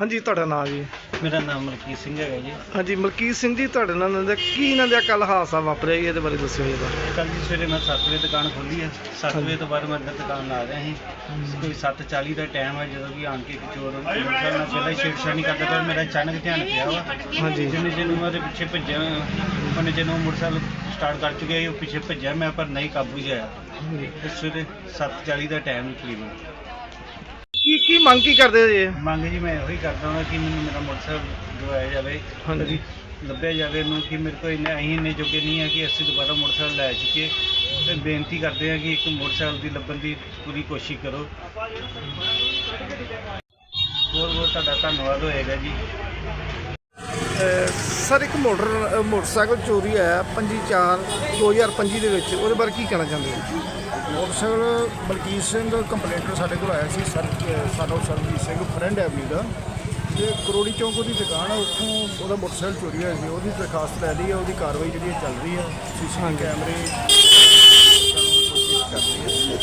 ਹਾਂਜੀ ਤੁਹਾਡਾ ਨਾਮ ਜੀ? ਮੇਰਾ ਨਾਮ ਮਲਕੀਤ ਸਿੰਘ ਹੈਗਾ ਜੀ। ਹਾਂਜੀ ਮਲਕੀਤ ਸਿੰਘ ਜੀ ਤੁਹਾਡੇ ਨਾਲ ਇਹਨਾਂ ਦਾ ਕੀ ਇਹਨਾਂ ਦਾ ਕੱਲ ਹਾਦਸਾ ਵਾਪਰਿਆ ਜੀ ਇਹਦੇ ਬਾਰੇ ਦੱਸਿਓ ਜੀ ਇਹਦਾ। ਕੱਲ ਜੀ ਸਵੇਰੇ ਮੈਂ 7 ਵਜੇ ਦੁਕਾਨ ਖੋਲੀ ਹੈ 7 ਹਾਂਜੀ। ਵਜੇ ਤੋਂ ਬਾਅਦ ਮੈਂ ਅੰਦਰ ਦੁਕਾਨ ਲਾ ਰਿਹਾ ਸੀ। ਕੋਈ 7:40 ਦਾ ਟਾਈਮ ਹੈ ਜਦੋਂ ਕਿ ਆਣ ਕੇ ਇੱਕ ਚੋਰ ਮੋਟਰਸਾਈਕਲ ਨਾਲ ਪਹਿਲਾਂ ਹੀ ਛੇੜਛਾਣੀ ਕਰਦਾ ਪਰ ਮੇਰਾ ਅਚਾਨਕ ਧਿਆਨ ਪਿਆ ਵਾ। ਹਾਂਜੀ। ਜਿੰਨੇ ਜਿਹਨੂੰ ਮੈਂ ਉਹਦੇ ਪਿੱਛੇ ਭੱਜਿਆ ਉਹਨੇ ਜਿਹਨੂੰ ਮੋਟਰਸਾਈਕਲ ਸਟਾਰਟ ਕਰ ਚੁੱਕਿਆ ਸੀ ਉਹ ਪਿੱਛੇ ਭੱਜਿਆ ਮੈਂ ਪਰ ਨਹੀਂ ਕਾਬੂ 'ਚ ਆਇਆ। ਸਵੇਰੇ 7:40 ਦਾ ਟਾਈਮ ਤਕਰੀਬਨ ਮੰਗ ਕੀ ਕਰਦੇ ਹੋ ਜੀ? ਮੰਗ ਜੀ ਮੈਂ ਇਹੋ ਹੀ ਕਰਦਾ ਹਾਂ ਕਿ ਮੈਨੂੰ ਮੇਰਾ ਮੋਟਰਸਾਈਕਲ ਦਵਾਇਆ ਜਾਵੇ ਹਾਂਜੀ। ਲੱਭਿਆ ਜਾਵੇ ਨੂੰ ਕਿ ਮੇਰੇ ਕੋਲ ਇੰਨੇ ਅਸੀਂ ਇੰਨੇ ਜੋਗੇ ਨਹੀਂ ਆ ਕਿ ਅਸੀਂ ਦੁਬਾਰਾ ਮੋਟਰਸਾਈਕਲ ਲੈ ਚੁੱਕੇ। ਤੇ ਬੇਨਤੀ ਕਰਦੇ ਹਾਂ ਕਿ ਇੱਕ ਮੋਟਰਸਾਈਕਲ ਦੀ ਲੱਭਣ ਦੀ ਪੂਰੀ ਕੋਸ਼ਿਸ਼ ਕਰੋ। ਬਹੁਤ ਬਹੁਤ ਤੁਹਾਡਾ ਧੰਨਵਾਦ ਹੋਏਗਾ ਜੀ। ਸਰ ਇੱਕ ਮੋਟਰ ਮੋਟਰਸਾਈਕਲ ਚੋਰੀ ਹੋਇਆ 25 4 2025 ਦੇ ਵਿੱਚ। ਉਹਦੇ ਬਾਰੇ ਕੀ ਕਹਿਣਾ ਚਾਹੁੰਦੇ ਹੋ? ਮੋਟਰਸਾਈਕਲ ਬਲਕੀਤ ਸਿੰਘ ਕੰਪਲੇਂਟਰ ਸਾਡੇ ਕੋਲ ਆਇਆ ਸੀ ਸਰ ਸਾਡਾ ਸਰਜੀਤ ਸਿੰਘ ਫਰੈਂਡ ਹੈ ਦਾ। ਤੇ ਕਰੋੜੀ ਚੌਂਕ ਉਹਦੀ ਦੁਕਾਨ ਆ ਉੱਥੋਂ ਉਹਦਾ ਮੋਟਰਸਾਈਕਲ ਚੋਰੀ ਹੋਇਆ ਸੀ। ਉਹਦੀ ਦਰਖਾਸਤ ਲੈ ਲਈ ਹੈ ਉਹਦੀ ਕਾਰਵਾਈ ਜਿਹੜੀ ਹੈ ਚੱਲ ਰਹੀ ਹੈ ਸੀਸੀਟੀਵੀ ਕੈਮਰੇ ਹੈ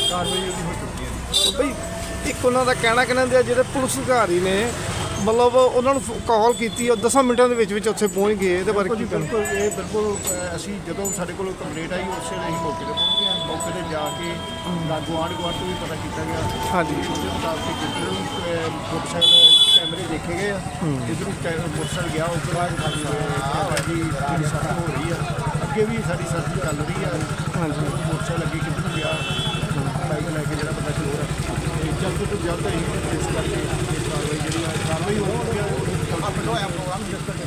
ਕਾਰਵਾਈ ਉਹਦੀ ਹੋ ਚੁੱਕੀ ਹੈ। ਬਈ ਇੱਕ ਉਹਨਾਂ ਦਾ ਕਹਿਣਾ ਕਿਨਾਂ ਦੇ ਜਿਹੜੇ ਪੁਲਿਸ ਅਧਿਕਾਰੀ ਨੇ ਮਤਲਬ ਉਹਨਾਂ ਨੂੰ ਕਾਲ ਕੀਤੀ ਉਹ 10 ਮਿੰਟਾਂ ਦੇ ਵਿੱਚ ਵਿੱਚ ਉੱਥੇ ਪਹੁੰਚ ਗਏ ਇਹਦੇ ਬਾਰੇ ਕੀ ਕਹਿਣਾ? ਬਿਲਕੁਲ ਇਹ ਬਿਲਕੁਲ ਅਸੀਂ ਜਦੋਂ ਸਾਡੇ ਕੋਲ ਕੰਪਲੇਂਟ ਆਈ ਉਸੇ ਵੇਲੇ ਅਸੀਂ ਮੌਕੇ ਤੇ ਪਹੁੰਚ ਗਏ ਹਾਂ। ਮੌਕੇ ਤੇ ਜਾ ਕੇ ਲਾਗੂ ਆਂਢ ਗੁਆਂਢ ਤੋਂ ਵੀ ਪਤਾ ਕੀਤਾ ਗਿਆ। ਹਾਂਜੀ। ਉਹਦੇ ਮੁਤਾਬਕ ਜਿੱਧਰ ਨੂੰ, ਅਹ, ਮੋਟਰਸਾਈਕਲ ਕੈਮਰੇ ਦੇਖੇ ਗਏ ਆ। ਜਿੱਧਰ ਨੂੰ ਕੈ- ਮੋਟਰਸਾਈਕਲ ਗਿਆ ਉਸ ਤੋਂ ਬਾਅਦ ਸਾਡੀ ਦੀ ਜਿਹੜੀ ਸਰਚ ਹੋ ਰਹੀ ਆ। ਅੱਗੇ ਵੀ ਸਾਡੀ ਸਰਚ ਚੱਲ ਰਹੀ ਆ। ਹਾਂਜੀ। ਮੋਟਰਸਾਈਕਲ ਅੱਗੇ ਕਿੱਧਰ ਨੂੰ ਗਿਆ ਬਾਈਕ ਲੈ ਕੇ ਜਿਹੜਾ ਬੰਦਾ ਚੋਰ ਆ। ਤੇ ਜਲਦ ਤੋਂ ਜਲਦ ਅਸੀਂ ਇਸ ਕਰਕੇ ਇਹ ਪ੍ਰੋਗਰਾਮ। ਜਿਸ ਕਰਕੇ